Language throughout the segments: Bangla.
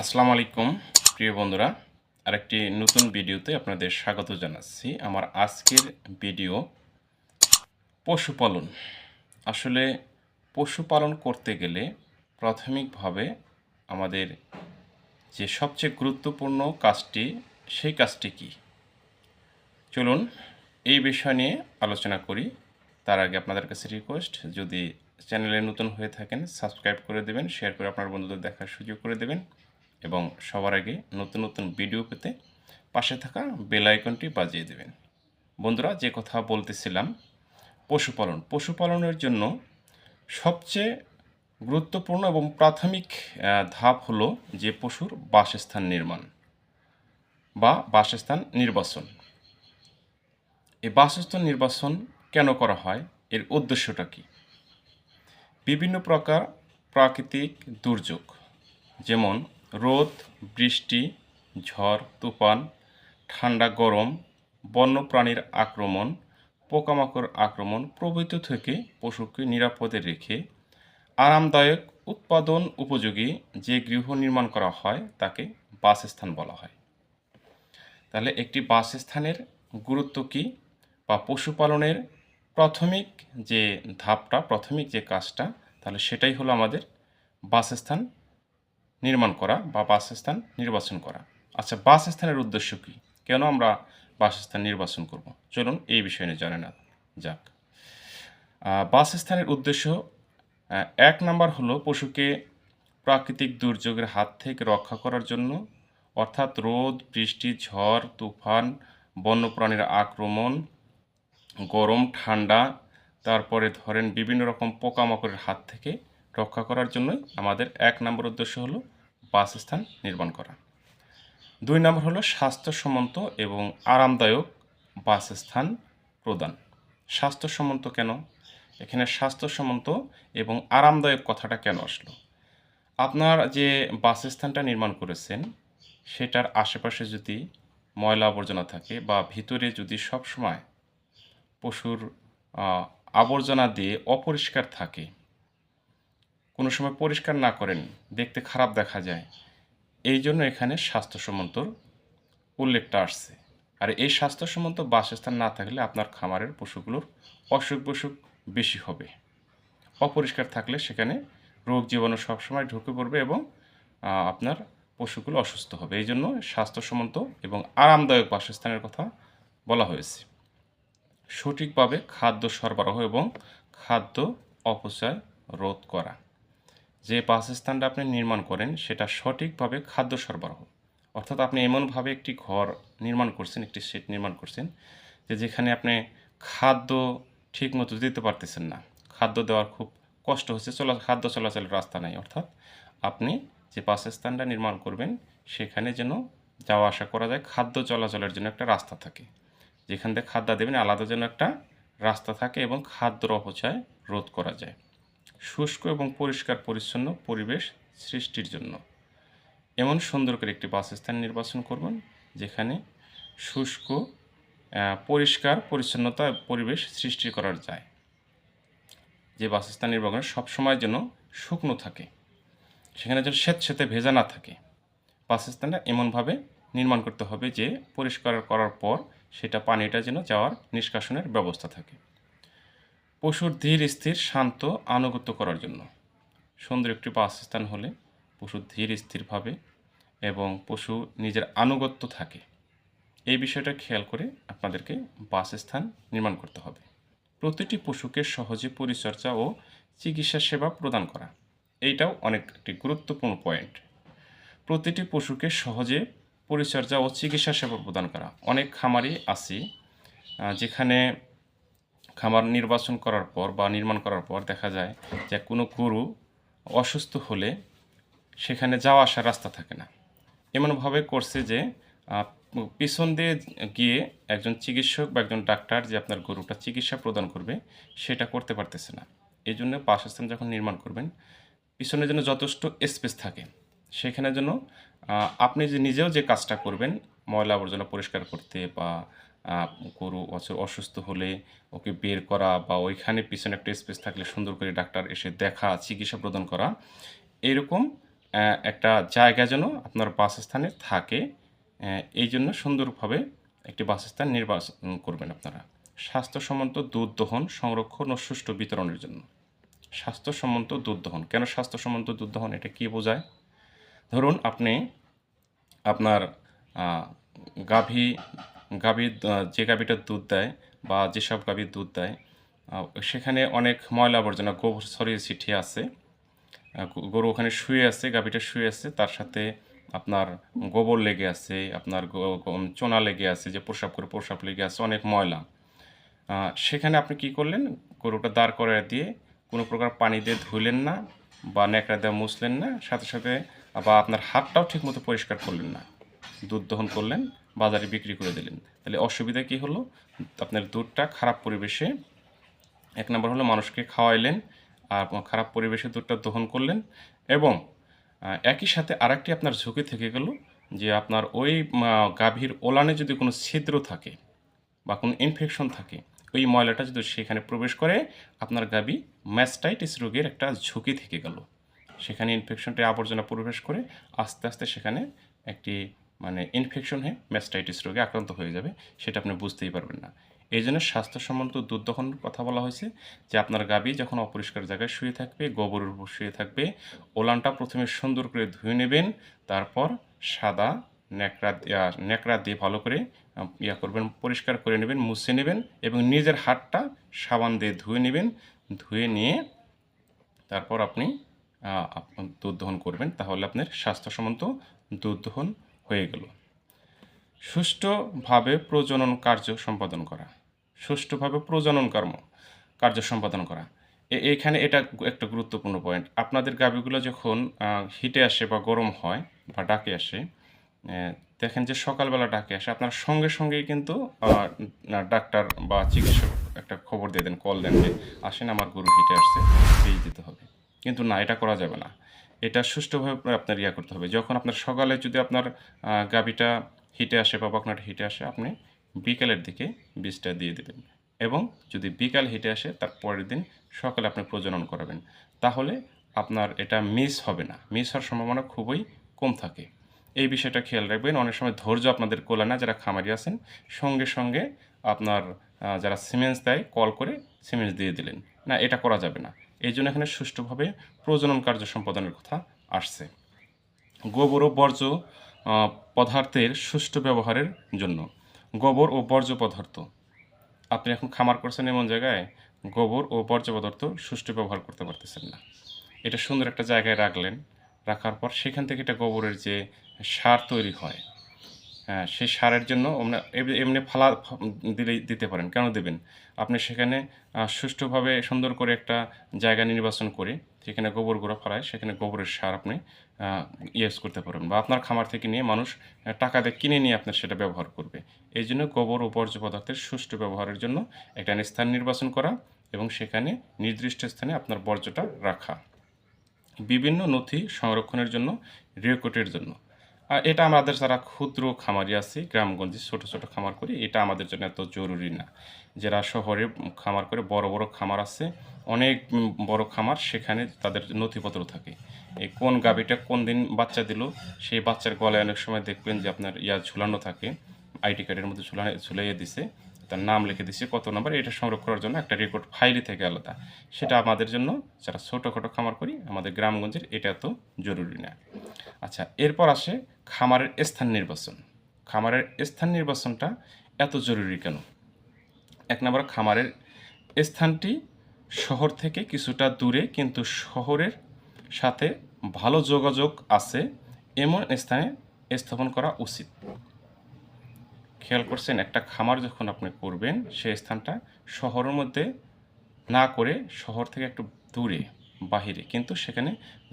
আসসালামু আলাইকুম, প্রিয় বন্ধুরা। আরেকটি নতুন ভিডিওতে আপনাদের স্বাগত জানাচ্ছি। আমার আজকের ভিডিও পশুপালন। আসলে পশুপালন করতে গেলে প্রাথমিকভাবে আমাদের যে সবচেয়ে গুরুত্বপূর্ণ কাজটি, সেই কাজটি কি? চলুন এই বিষয় নিয়ে আলোচনা করি। তার আগে আপনাদের কাছে রিকোয়েস্ট যদি চ্যানেলে নতুন হয়ে থাকেন সাবস্ক্রাইব করে দেবেন শেয়ার করে আপনার বন্ধুদের দেখার সুযোগ করে দেবেন। এবং সবার আগে নতুন নতুন ভিডিও পেতে পাশে থাকা বেল আইকনটি বাজিয়ে দেবেন। বন্ধুরা, যে কথা বলতেছিলাম, পশুপালন। পশুপালনের জন্য সবচেয়ে গুরুত্বপূর্ণ এবং প্রাথমিক ধাপ হলো যে পশুর বাসস্থান নির্মাণ বা বাসস্থান নির্বাচন। এই বাসস্থান নির্বাচন কেন করা হয়? এর উদ্দেশ্যটা কি? বিভিন্ন প্রকার প্রাকৃতিক দুর্যোগ, যেমন রোদ, বৃষ্টি, ঝড়, তুফান, ঠান্ডা, গরম, বন্যপ্রাণীর আক্রমণ, পোকামাকড় আক্রমণ প্রভৃতি থেকে পশুকে নিরাপদে রেখে আরামদায়ক উৎপাদন উপযোগী যে গৃহ নির্মাণ করা হয় তাকে বাসস্থান বলা হয়। তাহলে একটি বাসস্থানের গুরুত্ব কী বা পশুপালনের প্রাথমিক যে ধাপটা, প্রাথমিক যে কাজটা, তাহলে সেটাই হলো আমাদের বাসস্থান নির্মাণ করা বা বাসস্থান নির্বাচন করা। আচ্ছা বাসস্থানের উদ্দেশ্য কী? কেন আমরা বাসস্থান নির্বাচন করব? চলুন এই বিষয়ে নিয়ে জানে না যাক বাসস্থানের উদ্দেশ্য এক নাম্বার হলো পশুকে প্রাকৃতিক দুর্যোগের হাত থেকে রক্ষা করার জন্য, অর্থাৎ রোদ, বৃষ্টি, ঝড়, তুফান, বন্যপ্রাণীর আক্রমণ, গরম, ঠান্ডা, তারপরে ধরেন বিভিন্ন রকম পোকামাকড়ের হাত থেকে রক্ষা করার জন্যই আমাদের এক নম্বর উদ্দেশ্য হলো বাসস্থান নির্মাণ করা। দুই নম্বর হলো স্বাস্থ্যসম্মত এবং আরামদায়ক বাসস্থান প্রদান। স্বাস্থ্যসম্মত কেন? এখানে স্বাস্থ্যসম্মত এবং আরামদায়ক কথাটা কেন আসলো? আপনার যে বাসস্থানটা নির্মাণ করেছেন, সেটার আশেপাশে যদি ময়লা আবর্জনা থাকে বা ভিতরে যদি সবসময় পশুর আবর্জনা দিয়ে অপরিষ্কার থাকে কোনো সময় পরিষ্কার না করেন, দেখতে খারাপ দেখা যায়। এই জন্য এখানে স্বাস্থ্য স্বাস্থ্যসম্মতর উল্লেখটা আসছে। আর এই স্বাস্থ্য স্বাস্থ্যসম্মত বাসস্থান না থাকলে আপনার খামারের পশুগুলোর অসুখ বসুখ বেশি হবে। অপরিষ্কার থাকলে সেখানে রোগ জীবাণু সবসময় ঢুকে পড়বে এবং আপনার পশুগুলো অসুস্থ হবে। এই জন্য স্বাস্থ্যসম্মত এবং আরামদায়ক বাসস্থানের কথা বলা হয়েছে। সঠিকভাবে খাদ্য সরবরাহ এবং খাদ্য অপচয় রোধ করা। যে বাসস্থানটা আপনি নির্মাণ করেন, সেটা সঠিকভাবে খাদ্য সরবরাহ। অর্থাৎ আপনি এমনভাবে একটি ঘর নির্মাণ করছেন, একটি সেট নির্মাণ করছেন, যে যেখানে আপনি খাদ্য ঠিকমতো দিতে পারতেছেন না। খাদ্য দেওয়ার খুব কষ্ট হচ্ছে, চলা, খাদ্য চলাচলের রাস্তা নাই। অর্থাৎ আপনি যে বাসস্থানটা নির্মাণ করবেন, সেখানে যেন যাওয়া আসা করা যায়, খাদ্য চলাচলের জন্য একটা রাস্তা থাকে। যেখান থেকে খাদ্য দেবেন, আলাদা যেন একটা রাস্তা থাকে এবং খাদ্যর অপচয় রোধ করা যায়। শুষ্ক এবং পরিষ্কার পরিচ্ছন্ন পরিবেশ সৃষ্টির জন্য। এমন সুন্দর করে একটি বাসস্থান নির্বাচন করবেন, যেখানে শুষ্ক পরিষ্কার পরিচ্ছন্নতা পরিবেশ সৃষ্টি করার যায়। যে বাসস্থান নির্বাচন সবসময় যেন শুকনো থাকে, সেখানে যেন স্বেচ্ছেতে ভেজা না থাকে, বাসস্থানটা এমনভাবে নির্মাণ করতে হবে যে পরিষ্কার করার পর সেটা পানিটা যেন যাওয়ার নিষ্কাশনের ব্যবস্থা থাকে। পশুর ধীর স্থির শান্ত আনুগত্য করার জন্য। সুন্দর একটি বাসস্থান হলে পশু ধীর স্থিরভাবে এবং পশু নিজের আনুগত্য থাকে। এই বিষয়টা খেয়াল করে আপনাদেরকে বাসস্থান নির্মাণ করতে হবে। প্রতিটি পশুকে সহজে পরিচর্যা ও চিকিৎসা সেবা প্রদান করা, এইটাও অনেক একটি গুরুত্বপূর্ণ পয়েন্ট। প্রতিটি পশুকে সহজে পরিচর্যা ও চিকিৎসা সেবা প্রদান করা। অনেক খামারই আছে যেখানে খামার নির্বাচন করার পর বা নির্মাণ করার পর দেখা যায় যে কোনো গরু অসুস্থ হলে সেখানে যাওয়া আসার রাস্তা থাকে না। এমনভাবে করছে যে পিছন দিয়ে গিয়ে একজন চিকিৎসক বা একজন ডাক্তার যে আপনার গরুটা চিকিৎসা প্রদান করবে, সেটা করতে পারতেছে না। এই জন্য বাসস্থান যখন নির্মাণ করবেন পিছনের জন্য যথেষ্ট স্পেস থাকে। সেখানে যেন আপনি যে নিজেও যে কাজটা করবেন, ময়লা আবর্জনা পরিষ্কার করতে বা গরু অস- অসুস্থ হলে ওকে বের করা বা ওইখানে পিছনে একটা স্পেস থাকলে সুন্দর করে ডাক্তার এসে দেখা, চিকিৎসা প্রদান করা, এরকম একটা জায়গা যেন আপনার বাসস্থানে থাকে এই জন্য সুন্দরভাবে একটি বাসস্থান নির্বাচন করবেন আপনারা। স্বাস্থ্যসম্মত দুধ দহন সংরক্ষণ ও সুষ্ঠু বিতরণের জন্য। স্বাস্থ্যসম্মত দুধ দহন। কেন স্বাস্থ্যসম্মত দুধ দহন? এটা কী বোঝায়? ধরুন আপনি আপনার গাভী গাভীর যে গাভীটার দুধ দেয় বা যেসব গাভীর দুধ দেয় সেখানে অনেক ময়লা আবর্জনা, গোবর ছড়িয়ে ছিটিয়ে আছে। গরু ওখানে শুয়ে আছে, গাভীটা শুয়ে আছে, তার সাথে আপনার গোবর লেগে আছে, আপনার চোনা লেগে আছে, যে প্রসাব করে প্রসাব লেগে আছে, অনেক ময়লা। সেখানে আপনি কি করলেন? গরুটা দাঁড় করে দিয়ে কোনো প্রকার পানি দিয়ে ধুলেন না বা ন্যাকড়া দিয়ে মুছলেন না, সাথে সাথে বা আপনার হাতটাও ঠিকমতো পরিষ্কার করলেন না। দুধ দহন করলেন বাজারে বিক্রি করে দিলেন। তাহলে অসুবিধা কি হলো? আপনার দুধটা খারাপ পরিবেশে, এক নম্বর হলো মানুষকে খাওয়াইলেন আর খারাপ পরিবেশে দুধটা দহন করলেন এবং একই সাথে আরেকটি আপনার ঝুঁকি থেকে গেল যে আপনার ওই গাভীর ওলানে যদি কোনো ছিদ্র থাকে বা কোনো ইনফেকশন থাকে, ওই ময়লাটা যদি সেখানে প্রবেশ করে, আপনার গাবি ম্যাস্টাইটিস রোগের একটা ঝুঁকি থেকে গেল। সেখানে ইনফেকশনটা আবর্জনা প্রবেশ করে আস্তে আস্তে সেখানে একটি মানে ইনফেকশন হয়ে ম্যাস্টাইটিস রোগে আক্রান্ত হয়ে যাবে, সেটা আপনি বুঝতেই পারবেন না। এই জন্য স্বাস্থ্যসম্মত দুধ দহনের কথা বলা হয়েছে যে আপনার গাবি যখন অপরিষ্কার জায়গায় শুয়ে থাকবে, গোবরের উপর শুয়ে থাকবে, ওলানটা প্রথমে সুন্দর করে ধুয়ে নেবেন, তারপর সাদা ন্যাকড়া ন্যাকড়া দিয়ে ভালো করে ইয়া করবেন, পরিষ্কার করে নেবেন, মুছে নেবেন এবং নিজের হাতটা সাবান দিয়ে ধুয়ে নেবেন, ধুয়ে নিয়ে তারপর আপনি দুধ দহন করবেন। তাহলে আপনার স্বাস্থ্য স্বাস্থ্যসম্মত দুধ দহন হয়ে গেল। সুষ্ঠুভাবে প্রজনন কার্য সম্পাদন করা। সুষ্ঠুভাবে প্রজনন কর্ম কার্য সম্পাদন করা। এখানে এটা একটা গুরুত্বপূর্ণ পয়েন্ট আপনাদের গাভীগুলো যখন হিটে আসে বা গরম হয় বা ডাকে আসে দেখেন যে সকালবেলা ডাকে আসে, আপনার সঙ্গে সঙ্গেই কিন্তু ডাক্তার বা চিকিৎসক একটা খবর দিয়ে দেন, কল দেন যে, আসেন আমার গরু হিটে আসছে দিতে হবে। কিন্তু না, এটা করা যাবে না। এটা সুষ্ঠুভাবে আপনার ইয়া করতে হবে। যখন আপনার সকালে যদি আপনার গাভীটা হিটে আসে বা বকনাটা হিটে আসে, আপনি বিকেলের দিকে বীজটা দিয়ে দেবেন এবং যদি বিকাল হিটে আসে, তার পরের দিন সকালে আপনি প্রজনন করাবেন। তাহলে আপনার এটা মিস হবে না। মিস হওয়ার সম্ভাবনা খুবই কম থাকে। এই বিষয়টা খেয়াল রাখবেন। অনেক সময় ধৈর্য আপনাদের কোলা না, যারা খামারি আছেন, সঙ্গে সঙ্গে আপনার যারা সিমেন্স দেয়, কল করে সিমেন্স দিয়ে দিলেন। না, এটা করা যাবে না। এই জন্য এখানে সুষ্ঠুভাবে প্রজনন কার্য সম্পাদনের কথা আসছে। গোবর ও বর্জ্য পদার্থের সুষ্ঠু ব্যবহারের জন্য। গোবর ও বর্জ্য পদার্থ। আপনি এখন খামার করছেন এমন জায়গায়, গোবর ও বর্জ্য পদার্থ সুষ্ঠু ব্যবহার করতে পারতেছেন না। এটা সুন্দর একটা জায়গায় রাখলেন। রাখার পর সেখান থেকে এটা গোবরের যে সার তৈরি হয় সেই সারের জন্য এমনি- ফালা দিলে, দিতে পারেন। কেন দেবেন? আপনি সেখানে সুষ্ঠুভাবে সুন্দর করে একটা জায়গা নির্বাচন করে, যেখানে গোবর গুঁড়া ফেলায়, সেখানে গোবরের সার আপনি ইউজ করতে পারবেন বা আপনার খামার থেকে নিয়ে মানুষ টাকা দিয়ে কিনে নিয়ে আপনার সেটা ব্যবহার করবে। এই জন্য গোবর ও বর্জ্য পদার্থের সুষ্ঠু ব্যবহারের জন্য একটা স্থান নির্বাচন করা এবং সেখানে নির্দিষ্ট স্থানে আপনার বর্জ্যটা রাখা। বিভিন্ন নথি সংরক্ষণের জন্য, রেকর্ডের জন্য। এটা আমাদের যারা ক্ষুদ্র খামারি আছে, গ্রামগঞ্জে ছোট ছোট খামার করি, এটা আমাদের জন্য এত জরুরি না। যারা শহরে খামার করে, বড় বড় খামার আছে, অনেক বড় খামার সেখানে তাদের নথিপত্র থাকে। এই কোন গাভীটা কোন দিন বাচ্চা দিল, সেই বাচ্চার গলায় অনেক সময় দেখবেন যে আপনার ইয়া ঝুলানো থাকে, আইডি কার্ডের মধ্যে ঝুলানো, ঝুলাইয়ে দিছে। তার নাম লিখে দিছে কত নাম্বার এটা সংরক্ষণ করার জন্য একটা রেকর্ড ফাইলই থেকে আলাদা। সেটা আমাদের জন্য যারা ছোটোখাটো খামার করি আমাদের গ্রামগঞ্জের এটা এত জরুরি না। আচ্ছা এরপর আসে খামারের স্থান নির্বাচন। খামারের স্থান নির্বাচনটা এত জরুরি কেন? এক নম্বর খামারের স্থানটি শহর থেকে কিছুটা দূরে কিন্তু শহরের সাথে ভালো যোগাযোগ আছে এমন স্থানে স্থাপন করা উচিত। খেয়াল করছেন, একটা খামার যখন আপনি করবেন সেই স্থানটা শহরের মধ্যে না করে শহর থেকে একটু দূরে, বাহিরে। কিন্তু সেখানে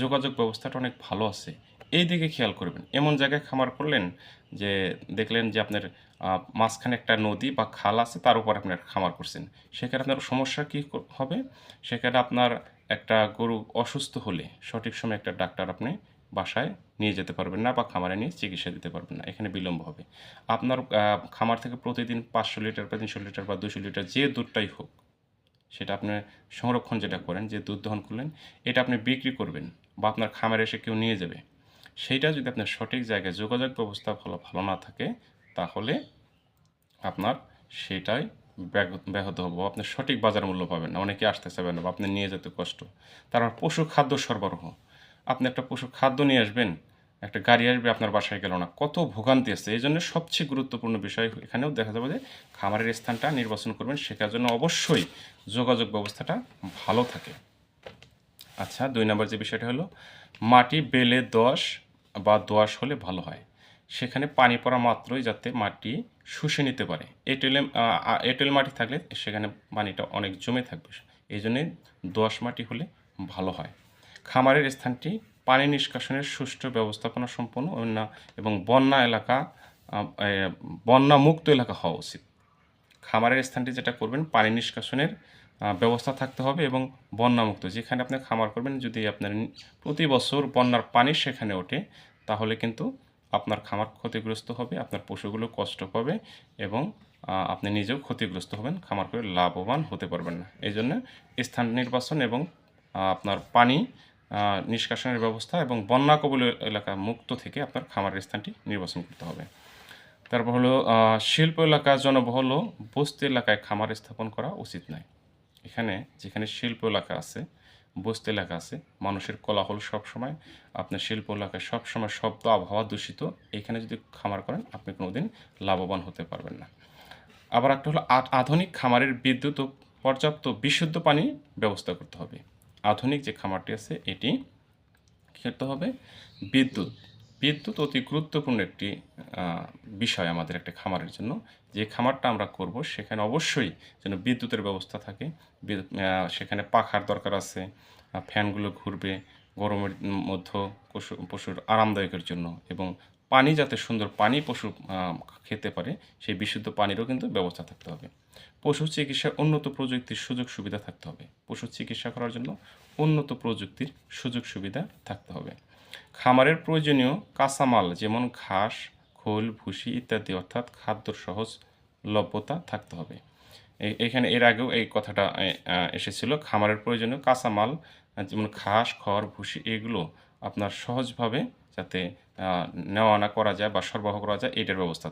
যোগাযোগ ব্যবস্থাটা অনেক ভালো আছে। এই দিকে খেয়াল করবেন। এমন জায়গায় খামার করলেন যে দেখলেন যে আপনার মাঝখানে একটা নদী বা খাল আছে, তার উপর আপনি একটা খামার করছেন। সেখানে আপনার সমস্যা কী, হবে? সেখানে আপনার একটা গরু অসুস্থ হলে সঠিক সময় একটা ডাক্তার আপনি বাসায় নিয়ে যেতে পারবেন না বা খামারে নিয়ে চিকিৎসা দিতে পারবেন না। এখানে বিলম্ব হবে। আপনার খামার থেকে প্রতিদিন পাঁচশো লিটার বা তিনশো লিটার বা দুশো লিটার যে দুধটাই হোক, সেটা আপনি সংরক্ষণ যেটা করেন, যে দুধ দহন করলেন, এটা আপনি বিক্রি করবেন বা আপনার খামারে এসে কেউ নিয়ে যাবে। সেইটা যদি আপনার সঠিক জায়গায় যোগাযোগ ব্যবস্থা ভালো ভালো না থাকে, তাহলে আপনার সেটাই ব্যাহত হবে আপনি সঠিক বাজার মূল্য পাবেন না। অনেকে আসতে চাবেন না বা আপনি নিয়ে যেতে কষ্ট। তারপর পশু খাদ্য সরবরাহ। আপনি একটা পশু খাদ্য নিয়ে আসবেন, একটা গাড়ি আসবে, আপনার বাসায় গেল না। কত ভোগান্তি আছে। এই জন্য সবচেয়ে গুরুত্বপূর্ণ বিষয় এখানেও দেখা যাবে যে খামারের স্থানটা নির্বাচন করবেন সেটার জন্য অবশ্যই যোগাযোগ ব্যবস্থাটা ভালো থাকে। আচ্ছা দুই নম্বর যে বিষয়টা হলো, মাটি বেলে দশ বা দোয়াশ হলে ভালো হয়। সেখানে পানি পড়া মাত্রই যাতে মাটি শুষে নিতে পারে। এঁটেলে এঁটেল মাটি থাকলে সেখানে পানিটা অনেক জমে থাকবে। এই জন্যে দোয়াশ মাটি হলে ভালো হয়। খামারের স্থানটি পানি নিষ্কাশনের সুষ্ঠু ব্যবস্থাপনা সম্পন্ন অন্য- এবং বন্যা এলাকা বন্যা মুক্ত এলাকা হওয়া উচিত। খামারের স্থানটি যেটা করবেন, পানি নিষ্কাশনের ব্যবস্থা থাকতে হবে এবং বন্যামুক্ত। যেখানে আপনি খামার করবেন, যদি আপনার প্রতি বছর বন্যার পানি সেখানে ওঠে, তাহলে কিন্তু আপনার খামার ক্ষতিগ্রস্ত হবে, আপনার পশুগুলো কষ্ট পাবে এবং আপনি নিজেও ক্ষতিগ্রস্ত হবেন, খামার করে লাভবান হতে পারবেন না। এই জন্য স্থান নির্বাচন এবং আপনার পানি নিষ্কাশনের ব্যবস্থা এবং বন্যা কবল এলাকা মুক্ত থেকে আপনার খামারের স্থানটি নির্বাচন করতে হবে। তারপর হলো শিল্প এলাকা জনবহুল বস্তি এলাকায় খামার স্থাপন করা উচিত নয়। এখানে যেখানে শিল্প এলাকা আছে, বস্তি এলাকা আছে, মানুষের কোলাহল সবসময়, আপনার শিল্প এলাকায় সবসময় শব্দ আবহাওয়া দূষিত, এখানে যদি খামার করেন আপনি কোনোদিন লাভবান হতে পারবেন না। আবার একটা হলো আধুনিক খামারের বিদ্যুৎ পর্যাপ্ত বিশুদ্ধ পানি ব্যবস্থা করতে হবে। আধুনিক যে খামারটি আছে, এটি করতে হবে? বিদ্যুৎ। বিদ্যুৎ অতি গুরুত্বপূর্ণ একটি বিষয় আমাদের একটা খামারের জন্য। যে খামারটা আমরা করব, সেখানে অবশ্যই যেন বিদ্যুতের ব্যবস্থা থাকে। সেখানে পাখার দরকার আছে ফ্যানগুলো ঘুরবে গরমের মধ্যে পশু, পশুর আরামদায়কের জন্য এবং পানি যাতে সুন্দর পানি পশু খেতে পারে, সেই বিশুদ্ধ পানিরও কিন্তু ব্যবস্থা থাকতে হবে। পশু চিকিৎসার উন্নত প্রযুক্তির সুযোগ সুবিধা থাকতে হবে। পশু চিকিৎসা করার জন্য উন্নত প্রযুক্তির সুযোগ সুবিধা থাকতে হবে। খামারের প্রয়োজনীয় কাঁচামাল যেমন ঘাস, খোল, ভুসি ইত্যাদি অর্থাৎ খাদ্যর সহজ লভ্যতা থাকতে হবে। এখানে এর আগেও এই কথাটা এসেছিল। খামারের প্রয়োজনীয় কাঁচামাল, যেমন ঘাস, খড়, ভুসি, এগুলো আপনার সহজভাবে যাতে নেওয়া আনা করা যায় বা সরবরাহ করা যায়, এটার ব্যবস্থা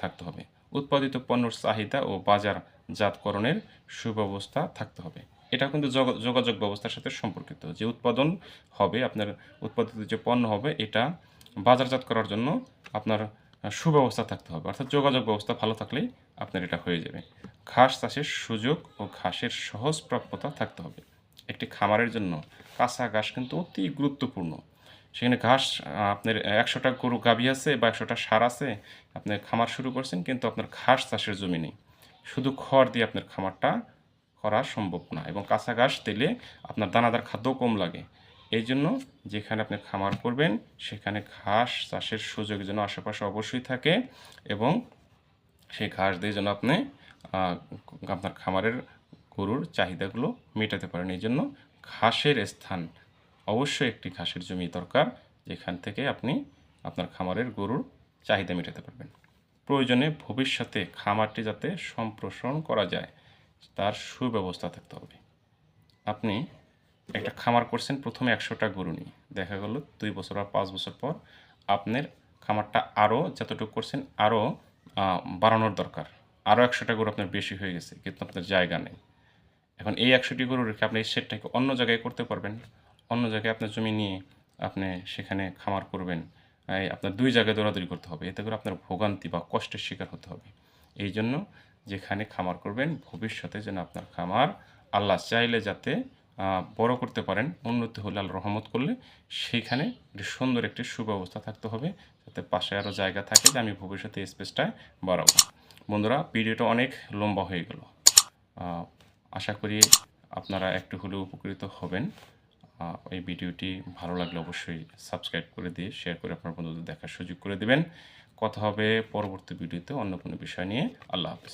থাকতে হবে। উৎপাদিত পণ্যর চাহিদা ও বাজারজাতকরণের সুব্যবস্থা থাকতে হবে। এটা কিন্তু যোগাযোগ ব্যবস্থার সাথে সম্পর্কিত। যে উৎপাদন হবে, আপনার উৎপাদিত যে পণ্য হবে, এটা বাজারজাত করার জন্য আপনার সুব্যবস্থা থাকতে হবে। অর্থাৎ যোগাযোগ ব্যবস্থা ভালো থাকলেই আপনার এটা হয়ে যাবে। ঘাস চাষের সুযোগ ও ঘাসের সহজ প্রাপ্যতা থাকতে হবে। একটি খামারের জন্য কাঁচা ঘাস কিন্তু অতি গুরুত্বপূর্ণ। সেখানে ঘাস আপনার একশোটা গরু গাভী আছে বা একশোটা সার আছে, আপনি খামার শুরু করছেন, কিন্তু আপনার ঘাস চাষের জমি নেই। শুধু খড় দিয়ে আপনার খামারটা করা সম্ভব না এবং কাঁচা ঘাস দিলে আপনার দানাদার খাদ্য কম লাগে। এই জন্য যেখানে আপনি খামার করবেন, সেখানে ঘাস চাষের সুযোগ যেন আশেপাশে অবশ্যই থাকে এবং সেই ঘাস দিয়ে যেন আপনি আপনার খামারের গরুর চাহিদাগুলো মেটাতে পারেন। এই জন্য ঘাসের স্থান অবশ্যই একটি ঘাসের জমি দরকার, যেখান থেকে আপনি আপনার খামারের গরুর চাহিদা মেটাতে পারবেন। প্রয়োজনে ভবিষ্যতে খামারটি যাতে সম্প্রসারণ করা যায়, তার সুব্যবস্থা থাকতে হবে। আপনি একটা খামার করছেন, প্রথমে একশোটা গরু নিয়ে। দেখা গেল দুই বছর বা পাঁচ বছর পর আপনার খামারটা আরও যতটুকু করছেন, আরও বাড়ানোর দরকার। আরও একশোটা গরু আপনার বেশি হয়ে গেছে, কিন্তু আপনার জায়গা নেই। এখন এই একশোটি গরু রেখে আপনি এই সেটটাকে অন্য জায়গায় করতে পারবেন। অন্য জায়গায় আপনার জমি নিয়ে আপনি সেখানে খামার করবেন আপনার দুই জায়গায় দৌড়াদৌড়ি করতে হবে। এতে করে আপনার ভোগান্তি বা কষ্টের শিকার হতে হবে। এই জন্য যেখানে খামার করবেন, ভবিষ্যতে যেন আপনার খামার আল্লাহ চাইলে যাতে বড় করতে পারেন, উন্নতি হলে আল্লাহ রহমত করলে সেইখানে একটি সুন্দর একটি সুব্যবস্থা থাকতে হবে, যাতে পাশে আরও জায়গা থাকে যে আমি ভবিষ্যতে এই স্পেসটা বাড়াবো। বন্ধুরা, ভিডিওটা অনেক লম্বা হয়ে গেল। আশা করি আপনারা একটু হলেও উপকৃত হবেন। এই ভিডিওটি ভালো লাগলে অবশ্যই সাবস্ক্রাইব করে দিয়ে শেয়ার করে আপনার বন্ধুদের দেখার সুযোগ করে দেবেন। কথা হবে পরবর্তী ভিডিওতে অন্য কোনো বিষয় নিয়ে। আল্লাহ হাফিজ।